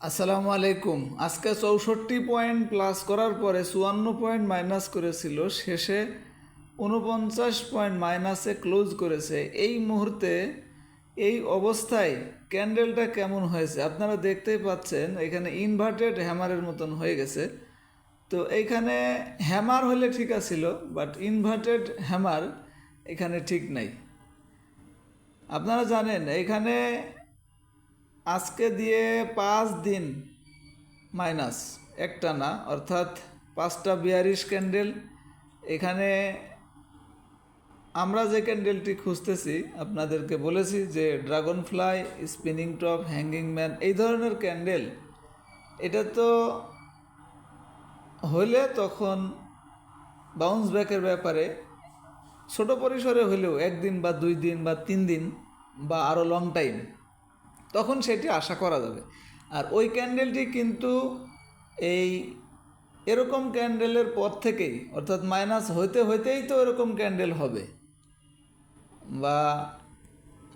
আসসালামু আলাইকুম। আজকে চৌষট্টি পয়েন্ট প্লাস করার পরে চুয়ান্ন পয়েন্ট মাইনাস করেছিল, শেষে উনপঞ্চাশ পয়েন্ট মাইনাসে ক্লোজ করেছে। এই মুহূর্তে এই অবস্থায় ক্যান্ডেলটা কেমন হয়েছে? আপনারা দেখতেই পাচ্ছেন, এখানে ইনভার্টেড হ্যামারের মতন হয়ে গেছে। তো এইখানে হ্যামার হলে ঠিক আছিল বাট ইনভার্টেড হ্যামার এখানে ঠিক নাই। আপনারা জানেন, এখানে আজকে দিয়ে পাঁচ দিন মাইনাস একটা না, অর্থাৎ পাঁচটা বিয়ারিশ ক্যান্ডেল। এখানে আমরা যে ক্যান্ডেলটি খুঁজতেছি, আপনাদেরকে বলেছি যে dragonfly spinning top, hanging man, এই ধরনের ক্যান্ডেল, এটা তো হলে তখন বাউন্স ব্যাকের ব্যাপারে ছোট পরিসরে হলেও একদিন বা দুই দিন বা তিন দিন বা আরও লং টাইম তখন সেটি আশা করা যাবে। আর ওই ক্যান্ডেলটি কিন্তু এই এরকম ক্যান্ডেলের পর থেকেই, অর্থাৎ মাইনাস হইতে হইতেই তো এরকম ক্যান্ডেল হবে। বা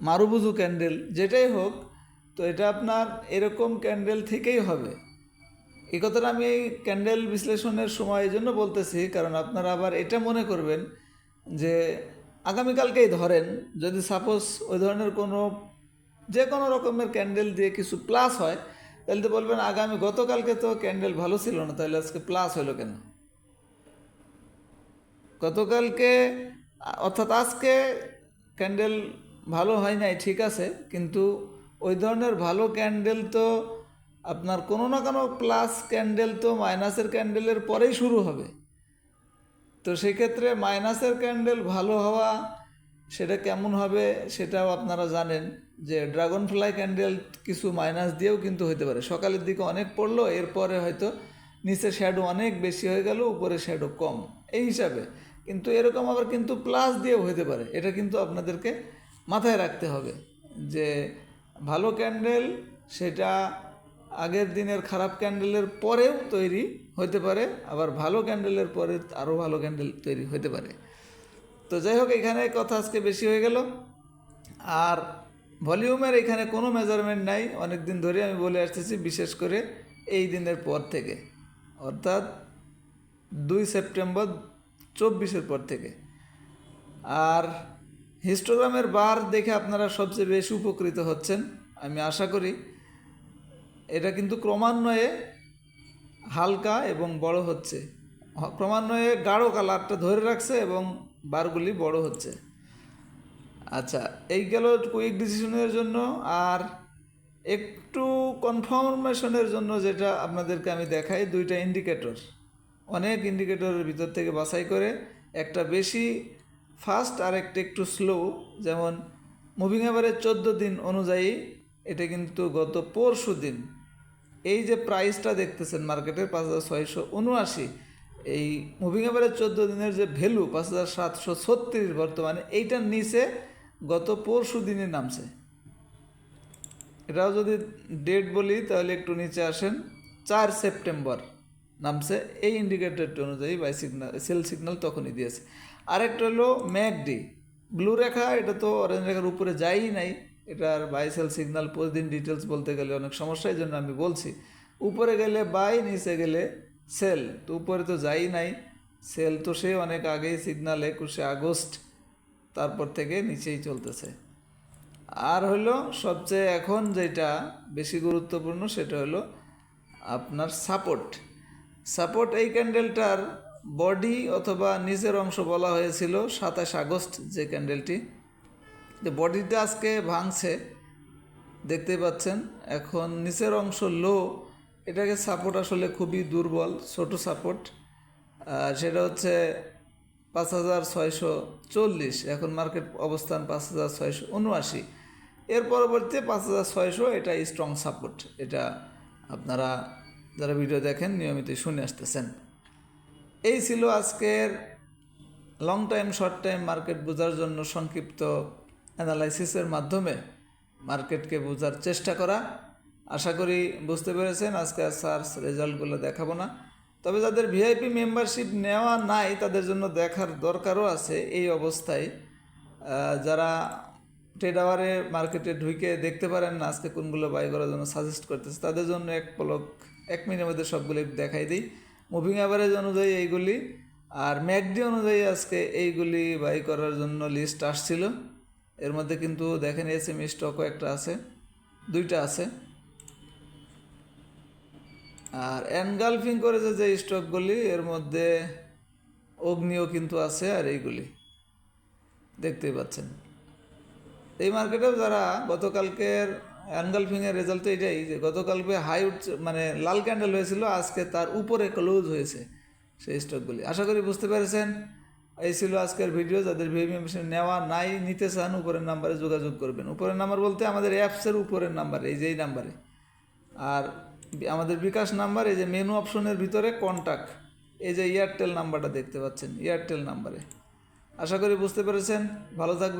মারুবুজু ক্যান্ডেল, যেটাই হোক, তো এটা আপনার এরকম ক্যান্ডেল থেকেই হবে। এই কথাটা আমি এই ক্যান্ডেল বিশ্লেষণের সময় এই জন্য বলতেছি, কারণ আপনারা আবার এটা মনে করবেন যে আগামীকালকেই ধরেন, যদি সাপোজ ওই ধরনের কোনো যে কোনো রকমের ক্যান্ডেল দিয়ে কিছু প্লাস হয়, তাহলে তো বলবেন আগামী গতকালকে তো ক্যান্ডেল ভালো ছিল না, তাহলে আজকে প্লাস হলো কেন? গতকালকে, অর্থাৎ আজকে ক্যান্ডেল ভালো হয় নাই, ঠিক আছে, কিন্তু ওই ধরনের ভালো ক্যান্ডেল তো আপনার কোনো না কোনো প্লাস ক্যান্ডেল তো মাইনাসের ক্যান্ডেলের পরেই শুরু হবে। তো সেক্ষেত্রে মাইনাসের ক্যান্ডেল ভালো হওয়া সেটা কেমন হবে সেটাও আপনারা জানেন যে ড্রাগন ফ্লাই ক্যান্ডেল কিছু মাইনাস দিয়েও কিন্তু হতে পারে। সকালের দিকে অনেক পড়ল, এরপরে হয়তো নিচে শ্যাডো অনেক বেশি হয়ে গেল, উপরে শ্যাডো কম, এই হিসাবে। কিন্তু এরকম আবার কিন্তু প্লাস দিয়েও হতে পারে, এটা কিন্তু আপনাদেরকে মাথায় রাখতে হবে যে ভালো ক্যান্ডেল সেটা আগের দিনের খারাপ ক্যান্ডেলের পরেও তৈরি হতে পারে, আবার ভালো ক্যান্ডেলের পরে আরও ভালো ক্যান্ডেল তৈরি হতে পারে। তো যাই হোক, এখানে কথা আজকে বেশি হয়ে গেল। আর ভলিউমের এখানে কোনো মেজারমেন্ট নাই। অনেক দিন ধরে আমি বলে আসতেছি, বিশেষ করে এই দিনের পর থেকে। অর্থাৎ দুই সেপ্টেম্বর চব্বিশের পর থেকে। আর হিস্টোগ্রামের বার দেখে আপনারা সবচেয়ে বেশি উপকৃত হচ্ছেন, আমি আশা করি। এটা কিন্তু ক্রমান্বয়ে হালকা এবং বড় হচ্ছে। ক্রমান্বয়ে গাঢ় কালারটা ধরে রাখছে এবং বারগুলি বড় হচ্ছে। আচ্ছা এই গেল কুইক ডিসিশনের জন্য আর একটু কনফার্মেশনের জন্য যেটা আপনাদেরকে আমি দেখাই, দুইটা ইন্ডিকেটর অনেক ইন্ডিকেটরের ভিতর থেকে বাছাই করে একটা বেশি ফাস্ট আর একটা একটু স্লো যেমন মুভিং এভারেজ চোদ্দ দিন অনুযায়ী এটা কিন্তু গত পরশু দিন। এই যে প্রাইসটা দেখতেছেন মার্কেটের পাঁচ হাজার ছয়শো উনআশি এই মুভিং এভারেজ চোদ্দ দিনের যে ভ্যালু পাঁচ হাজার সাতশো ছত্রিশ বর্তমানে, এইটার নিচে গত পরশু দিনে নামছে। এটাও যদি ডেট বলি, তাহলে একটু নিচে আসেন। চার সেপ্টেম্বর নামছে। এই ইন্ডিকেটরটি অনুযায়ী বাই সিগনাল সেল সিগন্যাল তখনই দিয়েছে। আরেকটা হলো ম্যাকডি। ব্লু রেখা, এটা তো অরেঞ্জ রেখার উপরে যায়ই নাই। এটার বাই সেল সিগন্যাল প্রতিদিন ডিটেলস বলতে গেলে অনেক সমস্যা, এই জন্য আমি বলছি। উপরে গেলে বাই নিচে গেলে সেল, তো উপরে তো যাই নাই। সেল তো সে অনেক আগেই সিগন্যাল একুশে আগস্ট, তারপর থেকে নিচেই চলতেছে। আর হলো সবচেয়ে এখন যেটা বেশি গুরুত্বপূর্ণ সেটা হলো আপনার সাপোর্ট। সাপোর্ট এই ক্যান্ডেলটার বডি অথবা নিচের অংশ বলা হয়েছিল সাতাশ আগস্ট যে ক্যান্ডেলটি। যে বডিটা আজকে ভাঙছে দেখতে পাচ্ছেন, এখন নিচের অংশ লো এটাকে সাপোর্ট আসলে খুবই দুর্বল, ছোট সাপোর্ট সেটা হচ্ছে পাঁচ হাজার ছয়শো চল্লিশ, এখন মার্কেট অবস্থান পাঁচ হাজার ছয়শো উনআশি। এর পরবর্তীতে পাঁচ হাজার ছয়শো এটা স্ট্রং সাপোর্ট এটা আপনারা যারা ভিডিও দেখেন নিয়মিত শুনে আসতেছেন। এই ছিল আজকের long time short time market বোঝার জন্য সংক্ষিপ্ত অ্যানালাইসিসের মাধ্যমে মার্কেটকে বোঝার চেষ্টা করা। আশা করি বুঝতে পেরেছেন, আজকে আর সার্চ রেজাল্টগুলো দেখাবো না। তবে যাদের ভিআইপি মেম্বারশিপ নেওয়া নাই, তাদের জন্য দেখার দরকারও আছে এই অবস্থায়। যারা ট্রেড আওয়ারে মার্কেটে ঢুকে দেখতে পারেন না আজকে কোনগুলো বাই করার জন্য সাজেস্ট করতেছে, তাদের জন্য এক পলক, এক মিনিটের মধ্যে সবগুলি দেখাই দিই। মুভিং অ্যাভারেজ অনুযায়ী এইগুলি, আর ম্যাকডি অনুযায়ী আজকে এইগুলি বাই করার জন্য লিস্ট আসছিল। এর মধ্যে কিন্তু দেখেন এসএমই স্টকও একটা আছে, দুইটা আছে। আর এনগালফিং করেছে যে স্টকগুলি, এর মধ্যে অগ্নিও কিন্তু আছে আর এইগুলি। দেখতেই পাচ্ছেন। এই মার্কেটেও যারা গতকালকের অ্যানগালফিংয়ের রেজাল্ট তো এটাই যে গতকালকে হাই উঠছে মানে লাল ক্যান্ডেল হয়েছিল, আজকে তার উপরে ক্লোজ হয়েছে সেই স্টকগুলি। আশা করি বুঝতে পেরেছেন। এই ছিল আজকের ভিডিও যাদের ভিএমি মেশিন নেওয়া নাই, নিতে চান, উপরের নাম্বারে যোগাযোগ করবেন। উপরের নাম্বার বলতে আমাদের অ্যাপসের উপরের নাম্বার এই যে এই নাম্বারে আর আমাদের বিকাশ নাম্বার, এই যে মেনু অপশনের ভিতরে কন্ট্যাক্ট এই যে এয়ারটেল নাম্বারটা দেখতে পাচ্ছেন এয়ারটেল নাম্বারে। আশা করি বুঝতে পেরেছেন, ভালো থাকবেন।